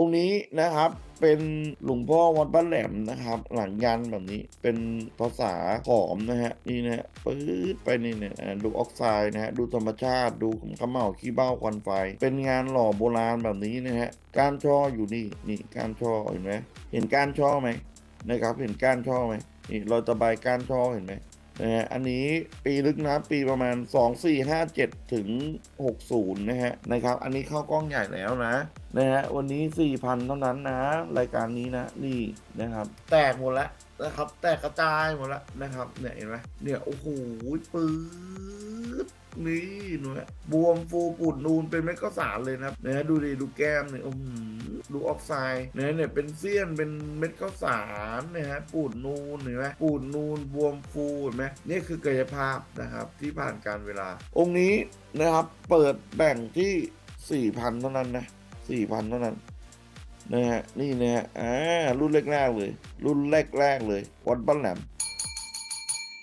องค์นี้นะครับเป็นหลวงพ่อวัดบ้านแหลมนะครับ หลังยันแบบนี้เป็นภาษาขอมนะฮะนี่นะฮะปื๊ดไปนี่เนี่ยดูออกไซด์นะฮะดูธรรมชาติดูขมขมเหมาขี้เบ้าควันไฟ เป็นงานหล่อโบราณแบบนี้นะฮะการช่ออยู่นี่นี่การช่อเห็นไหมเห็นการช่อไหมนะครับเห็นการช่อไหมนี่รอยตะไบการช่อเห็นไหม นะฮะอันนี้ปีลึกนะปีประมาณ 2 4 5 7 ถึง 60 นะฮะนะครับ อันนี้เข้ากล้องใหญ่แล้วนะนะฮะวันนี้ 4,000 เท่านั้นนะ รายการนี้นะ นี่นะครับ แตกหมดแล้วนะครับ แตกกระจายหมดแล้วนะครับ เนี่ยเห็นไหมเนี่ยโอ้โหปื้ นี่หนูฮะบวมฟูปูดนูนเป็นเม็ดข้าวสารเลยนะครับนะฮะดูดิดูแก้มเนี่ยอื้อหือดูออกไซด์เนะเนี่ยเป็นเสี้ยนเป็นเม็ดข้าวสารนะฮะปูดนูนเห็นไหมปูดนูนบวมฟูเห็นไหมนี่คือกายภาพนะครับที่ผ่านการเวลา องค์นี้นะครับเปิดแบ่งที่4,000เท่านั้นนะ4,000เท่านั้นนะฮะนี่นะฮะอ่ารุ่นแรกๆเลย รุ่นแรกๆเลยวัดบ้านแหลม